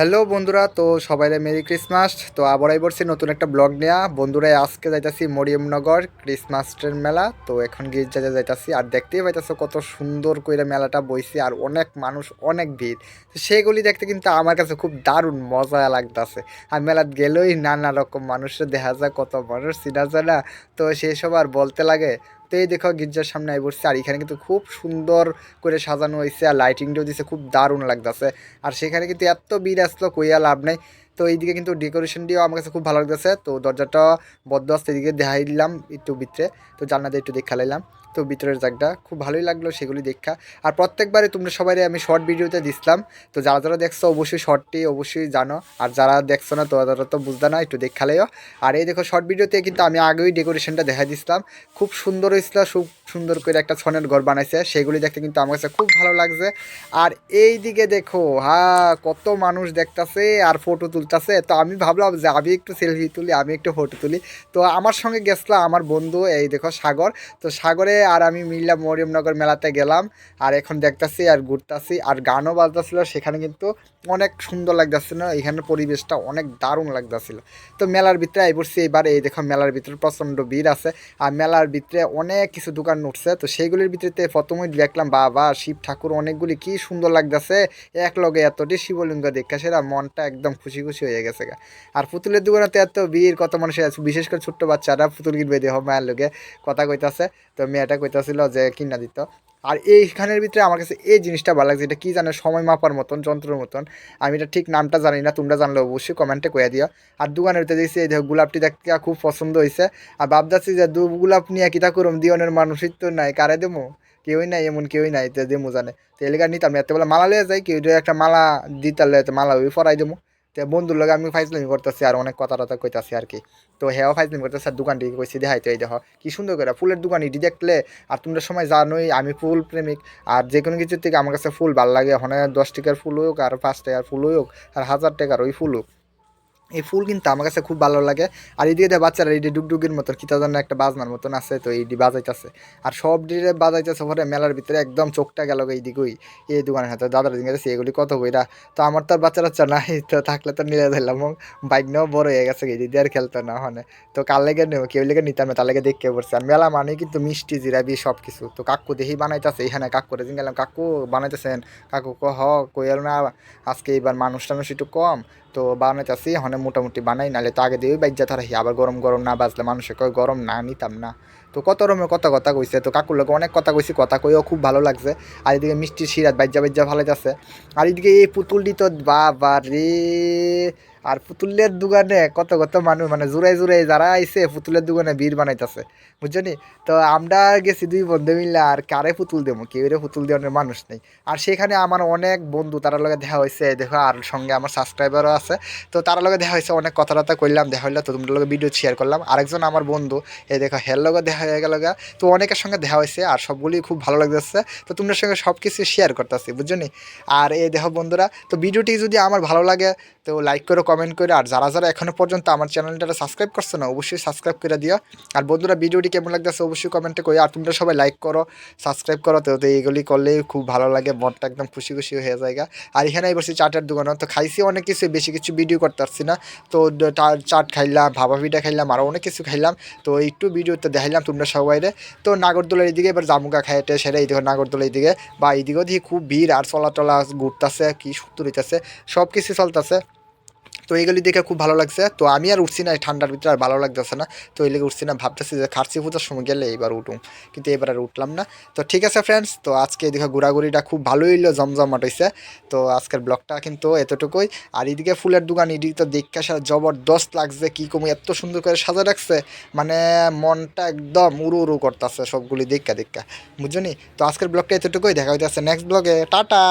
Hello বন্ধুরা, তো সবাইরে মেরি ক্রিসমাস, তো আবারই বলছি নতুন একটা ব্লগ নেওয়া বন্ধুরা আজকে যাইতাছি মরিয়মনগর ক্রিসমাস ট্রেন মেলা, তো এখন গির্জাতে যাইতাছি, আর দেখতেই পাইতাছো কত সুন্দর করে মেলাটা বইছে, আর অনেক মানুষ, অনেক ভিড়। তো সেগুলি দেখতে কিন্তু আমার কাছে খুব দারুণ মজা লাগতাছে। আর মেলাত গেলেই নানা রকম মানুষের দেখা যায়, কত মানুষ চিনা যায় না তো সেসব আর বলতে লাগে। তো এই দেখো গির্জার সামনে আই বসছে আর এখানে কিন্তু খুব সুন্দর করে সাজানো হয়েছে আর লাইটিংটাও দিছে, খুব দারুণ লাগতেছে। আর সেখানে কিন্তু এত ভিড় কইয়া লাভ নেই। তো এইদিকে কিন্তু ডেকোরেশনটিও আমার কাছে খুব ভালো লাগতেছে। তো দরজাটা বদ্ধ আসতে এদিকে দেখাই দিলাম একটু ভিতরে। তো জানলাতে একটু দেখা লাইলাম তো ভিতরের জায়গাটা খুব ভালোই লাগল সেগুলি দেখা। আর প্রত্যেকবারে তোমরা সবাই আমি শর্ট ভিডিওতে দিছিলাম। তো যারা যারা দেখছ অবশ্যই শর্টটি অবশ্যই জানো। আর যারা দেখছ না, তো তারা তো বুঝতে না, একটু দেখালেও। আর এই দেখো শর্ট ভিডিওতে কিন্তু আমি আগেই ডেকোরেশনটা দেখা দিছিলাম। খুব সুন্দর হয়েছিল খুব সুন্দর করে একটা ছনের ঘর বানাইছে। সেগুলি দেখতে কিন্তু আমার কাছে খুব ভালো লাগছে। আর এই দিকে দেখো হ্যাঁ কত মানুষ দেখতাছে আর ফটো তুলতাছে। তো আমি ভাবলাম যে আমি একটু সেলফি তুলি, আমি একটু ফটো তুলি। তো আমার সঙ্গে গেছিলাম আমার বন্ধু, এই দেখো সাগর। তো সাগরে আর আমি মিললাম মরিয়মনগর মেলাতে গেলাম, আর এখন দেখতাছি আর ঘুরতাছি, আর গানও বাজতেছিল, সেখানে কিন্তু অনেক সুন্দর লাগতেছিল, এখানের পরিবেশটা অনেক দারুণ লাগতেছিল। তো মেলার ভিতরে আই পড়ছি এবার এই দেখো মেলার ভিতরে প্রচণ্ড ভিড় আছে, আর মেলার ভিতরে অনেক কিছু দোকান উঠছে, তো সেইগুলির ভিতরে প্রথমেই দেখলাম বাবা, শিব ঠাকুর অনেকগুলি কি সুন্দর লাগতেছে, এক লগে এতটি শিবলিঙ্গ দেখা সেরা, মনটা একদম খুশি খুশি হয়ে গেছে গা। আর পুতুলের দোকানে তো এত ভিড়, কত মানুষের বিশেষ করে ছোট্ট বাচ্চারা পুতুল কিনবে, দেহ মায়ের লোকে কথা কইতাছে, তো মেয়েটা কইতাছিল যে কিনা দিত। আর এইখানের ভিতরে আমার কাছে এই জিনিসটা ভালো লাগছে, এটা কি জানে, সময় মাপার মতন, যন্ত্রের মতন। আমি এটা ঠিক নামটা জানি না, তোমরা জানলে অবশ্যই কমেন্টে কয়ে দিও। আর দোকানের ভিতরে দেখছি, এই দেখো, গোলাপটি দেখতে খুব পছন্দ হয়েছে আর ভাবতেছি যে দু গোলাপ নিয়ে কিতা করুম, দিওনের মানুষই তো নাই, কারে দেবো কেউই নাই, এমন কেউই নাই, তো দেবো জানে। তো এলাকার নিতাম এত বেলা মালা লিয়ে যাই, কেউ একটা মালা দিতালে মালা ওই ফরাই দেবো তো বন্ধুর লগে আমি ফাইজলামি করতেছি আর অনেক কথা টথা কইতাছি আর কি। তো হ্যাঁ ফাইজলামি করতেছে আর দোকানটি কইছি, দেখাই তো এই দেখো, কি সুন্দর করে ফুলের দোকান ইডি দেখলে আর তোমরা সময় জানোই আমি ফুল প্রেমিক আর যে কোনো কিছুর থেকে আমার কাছে ফুল ভালো লাগে। ওখানে দশ টাকার ফুল হোক আর পাঁচ টাকার ফুল হোক আর হাজার টাকার ওই ফুল হোক। এই ফুল কিন্তু আমার কাছে খুব ভালো লাগে। আর এদিকে দিয়ে বাচ্চারা এই ডুগডুগির মতন কিতা জন্য একটা বাজনার মতন আছে তো এইটি বাজাইতেছে। আর সব ডিরে বাজাইতেছে পরে মেলার ভিতরে একদম চোখটা গেল এই দিকেই এই দোকানের হাতে। দাদার দিকে এগুলি কত বইরা তো আমার তো আর বাচ্চা বাচ্চা নাই, তো থাকলে তো নিয়ে দিলাম বাইক নিয়েও বড় হয়ে গেছে এই দিদি আর খেলতো না ওখানে। তো কার লেগে নেব? কেউ লেগে নিতাম না, তার লেগে দেখতে পড়ছে। আর মেলা মানে কিন্তু মিষ্টি জিরাবি সব কিছু তো কাকু দেখি বানাইতেছে এখানে কাকুরে দিন গেলাম কাকু বানাইতেছেন। কাকু ক হ কইয়াল না, আজকে এবার মানুষ টানুষ একটু কম। তো বানাইতেছি, হনে মোটামুটি বানাই, নাহলে তো আগে দিয়ে বাইজা ধরাই আবার গরম গরম না বাজলে মানুষে কয়, গরম না, নিতাম না। তো কত রকমের কথা কথা কইছে, তো কাকুর লোক অনেক কথা কইছি, কথা কইও খুব ভালো লাগছে। আর এদিকে মিষ্টি শিরাত বাইজা বাইজা ভালো যাচ্ছে। আর এদিকে এই পুতুলটি তো বা রে! আর পুতুলের দোকানে কত কত মানুষ মানে জোড়াই জোড়াই যারা আইসে পুতুলের দোকানে বীর বানাইতেছে। বুঝছনি? তো আমরা গেছি দুই বন্ধু মিললে আর কারে পুতুল দেবো? কেউ পুতুল দেওয়ার মানুষ নেই। আর সেখানে আমার অনেক বন্ধু, তারা লগে দেখা হয়েছে দেখো আর সঙ্গে আমার সাবস্ক্রাইবারও আছে। তো তারা লগে দেখা হয়েছে অনেক কথা করলাম দেখা হইল, তো তোমরা লগে ভিডিও শেয়ার করলাম। আরেকজন আমার বন্ধু, এই দেখো, হের লগে দেখা হয়ে গেল তো অনেকের সঙ্গে দেখা হয়েছে আর সবগুলি খুব ভালো লাগতেছে। তো তোমাদের সঙ্গে সব কিছু শেয়ার করতেছি, বুঝছনি? আর এই দেখো বন্ধুরা, তো ভিডিওটি যদি আমার ভালো লাগে, তো লাইক করো কমেন্ট করে। আর যারা যারা এখনও পর্যন্ত আমার চ্যানেলটা সাবস্ক্রাইব করছ না, অবশ্যই সাবস্ক্রাইব করে দিও। আর বন্ধুরা, ভিডিওটি কেমন লাগতেছে অবশ্যই কমেন্টে করি আর তোমরা সবাই লাইক করো সাবস্ক্রাইব করো, তো এইগুলি করলেই খুব ভালো লাগে, মনটা একদম খুশি খুশি হয়ে যায় আর এখানে বসে চাটের দোকানে, তো খাইছি অনেক কিছু, বেশি কিছু ভিডিও করতে পারছি না। তো চাট খাইলাম ভাবা পিঠা খাইলাম আরও অনেক কিছু খাইলাম। তো একটু ভিডিওতে দেখাইলাম তোমরা সবাইরে। তো নাগরদোলার এইদিকে এবার জামুকা খাইতে সেরে এইদিকে নাগরদোলা এইদিকে। বা এইদিকেও দিয়ে খুব ভিড়, আর চলা টলা ঘুরতেছে, কি সুন্দর হইতেছে সব কিছু চলতেছে। তো এইগুলি দেখে খুব ভালো লাগছে। তো আমি আর উঠছি না এই ঠান্ডার ভিতরে, আর ভালো লাগতেছে না। তো এই লেগে উঠছি না, ভাবতেছি যে খার্সি পূজার সময়, গেলে এবার উঠুম। কিন্তু এবার আর উঠলাম না। তো ঠিক আছে ফ্রেন্ডস তো আজকে এদিকে ঘোরাঘুরিটা খুব ভালোই হইল, জমজমাট হয়েছে তো আজকের ব্লগটা কিন্তু এতটুকুই। আর এদিকে ফুলের দোকান, এদিকে তো দেখতে সারা জবরদস্ত লাগছে, কী কমু এত সুন্দর করে সাজা রাখছে। মানে মনটা একদম উড়ু উড়ু করতেছে সবগুলি দেখা দেখা বুঝছ নি তো আজকের ব্লগটা এতটুকুই, দেখা হইতেছে নেক্সট ব্লগে টাটা!